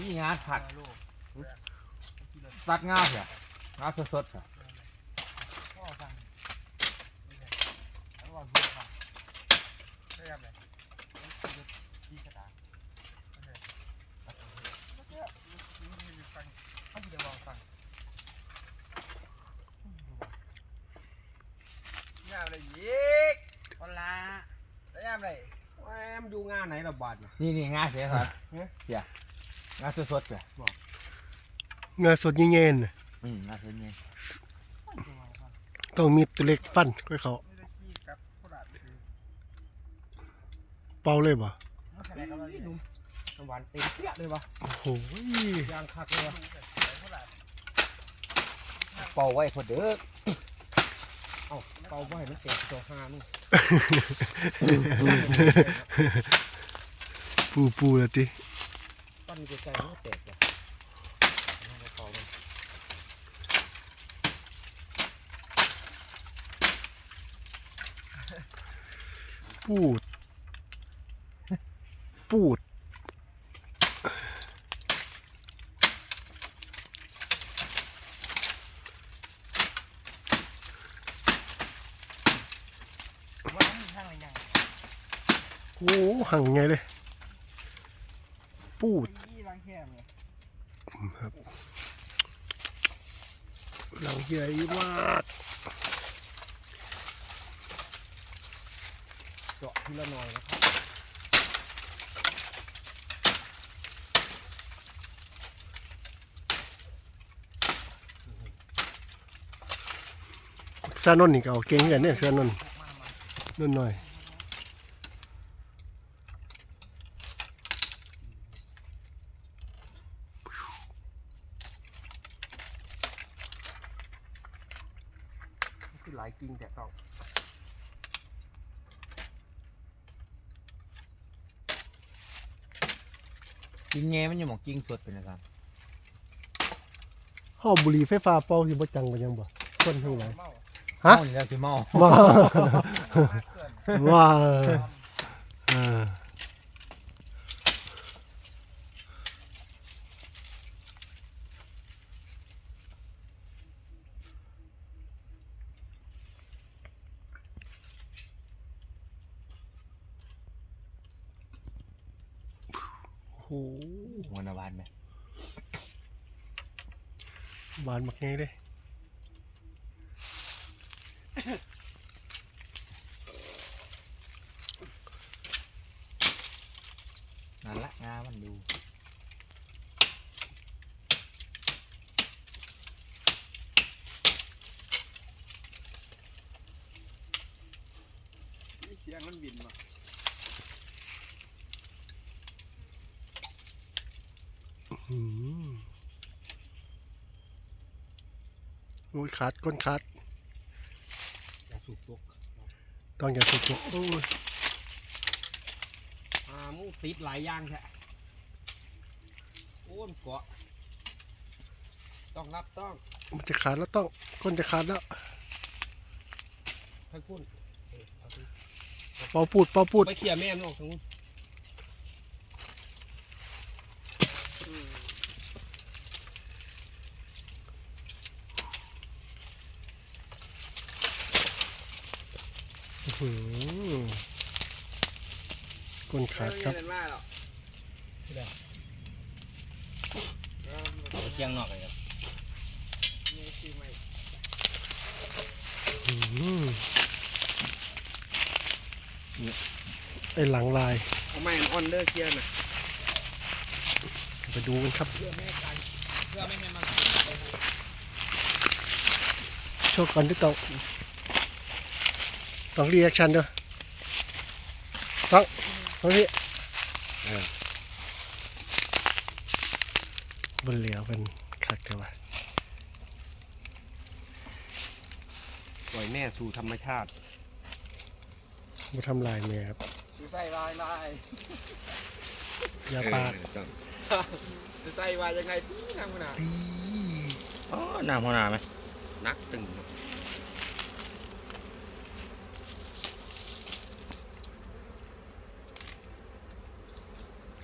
นี่งาผัดตัดงาเถองาสดๆเถอะยามอะไรยีกคนละแล้วยามอะไรแหมอยู่งานไหนระบาดนี่นี่นี่งาเสียครับเสีย งาสดๆเถอะเงาสดเย็นๆน่ะอืมงาสดนี่ต้องมีตัวเล็กฟันค่อยเขาไม่ได้ขี้กับโคราชคือเป่าเลยบ่อะไรครับพี่หนุ่มน้ำหวานเต็มเปี้ยเลยวะโอ้โหยางคักเลยวะเป่าไว้พอเด้อเอ้าเป่าไว้ให้มันแตกตัวห้านู่นปูปูแล้วติ ปั้นไกลๆมันแตกจ้ะเป่ามันปูด ปูดว่ามันทางอะไรยังโอ้หังไงเลย ปูดยี่รังแค่เนี่ยครับหลังใหญ่มากเจาะทีละหน่อยนะครับซานนท์นี่ก็เอาเก่งกันเนี่ยซานนท์นั่นหน่อย หลายกิ่งแต่ต้องกินเงมันอยู่หมองกิ้งสดเป็นนะครับห้อบุหรี่ไฟฟ้าเป่าสิบ่จังบ่ยังบ่คนทั้งหลายเมาฮะ เมานี่แล้วสิเมา ว้าเกินว้าเออ หหัวหนาบานไหมหวานมักไงเลยนั่นละงามันดูมีเสียงมันบินมา อืม โอ้ยขาดก้นขาดอย่าสูบตุกต้องอย่าสุกโอ้ยอ่ามูติดหลายอย่างแท้โอ้มนเกาะต้องรับต้องมันจะขาดแล้วต้องก้นจะขาดแล้วให้พุ่นเออเอาสิเป่าปูดเป่าปูดไปเคลียร์แม่มันออกทางนู้น อื้อหือ ก้นขาดครับเออไม่ได้มาหรอกเอาไปเชียงนอกเลยครับมีชื่อไหมอื้อหือไอ้หลังลายเอาไม้อันออนเดอร์เคลียร์น่ะไปดูกันครับเพื่อไม่ให้การเพื่อไม่ให้มันโชว์ก่อนที่ต้อง ต้องรีแอคชั่นด้วยต้องต้องพี่บนเหลียวเป็นคักเดียววะปล่อยแม่สู่ธรรมชาติมาทำลายเมียครับสู่ใส่วายลายอยาปาดจะใส่วายยังไงพี่ทางมันอะตีอ๋อน้ำหัวหนาไหมนักตึง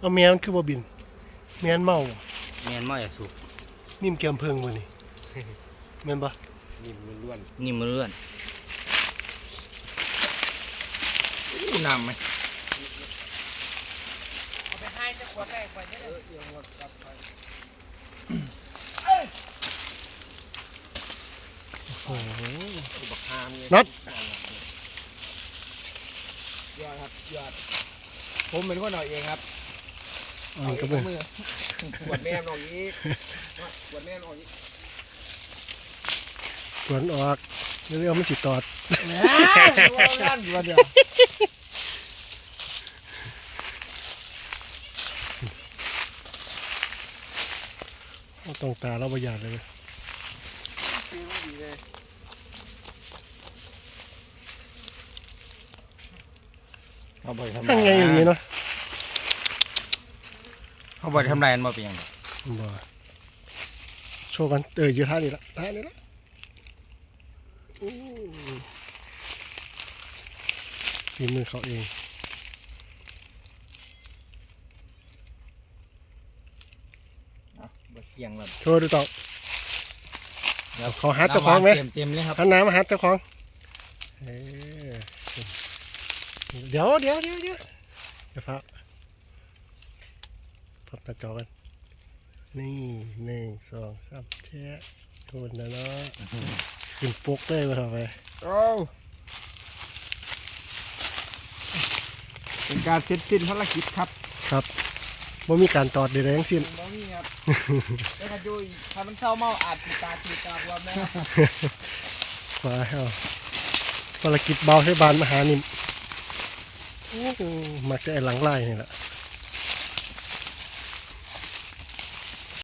เอาเมียมันคือบ่บินเมียนเมาบ่แมนมาอย่าสุกนิ่มเกียมเพิงบ่นี่ แม่นบ่นิ่มล้วนนี่มือเลื่อนอู้น้ำไหมเอาไปให้จะขวดได้ขวดได้เดี๋ยวหมดกลับไปโอ้โหบักฮามเนี่ยนัดยอดครับยอดผมเป็นคนเอาเองครับ อันนี้ก็เป็นมือขวดแม่นออกอีกขวดแม่นออกอีกสวนออกเดี๋ยวเอามันสิตอดนั่นอยู่เดียวเอาตรงตาเราบ่อยากเลยเว้ยเขาบ่ได้ทำตั้งไงอย่างนี้เนาะ เขาบ่ได้ทำลายมันบ่เป็นหยังดอกบ่โชว์กันเอออยู่ท่านี้ละท่านี้ละอืมฝีมือเขาเอง บ่เที่ยงแล้วโชว์ดูต่อเอาเขาฮัดเจ้าของไหม เต็มเต็มๆเลยครับหันน้ำมาฮัดเจ้าของเออเดี๋ยวเดี๋ยวเดี๋ยวเดี๋ยวเดี๋ยวพับพั บตาจอกันนี่หนึ่งสองสามแช่โทนนะเนาะขึ้นปุกเลยมาทำไปโอ้เป็นการเสร็จสิ้นภารกิจครับครับว่ามีการตอดใดๆทั้งสิ้นบ่มีครับแล้วก็ดูอีกถ้ามันเศร้าเมาอาจติดตาติดตาบวมนะครับมาเอาภารกิจเบาให้บานมหานิมโอ้โหมักจะไอ้หลังไล่นี่แหละ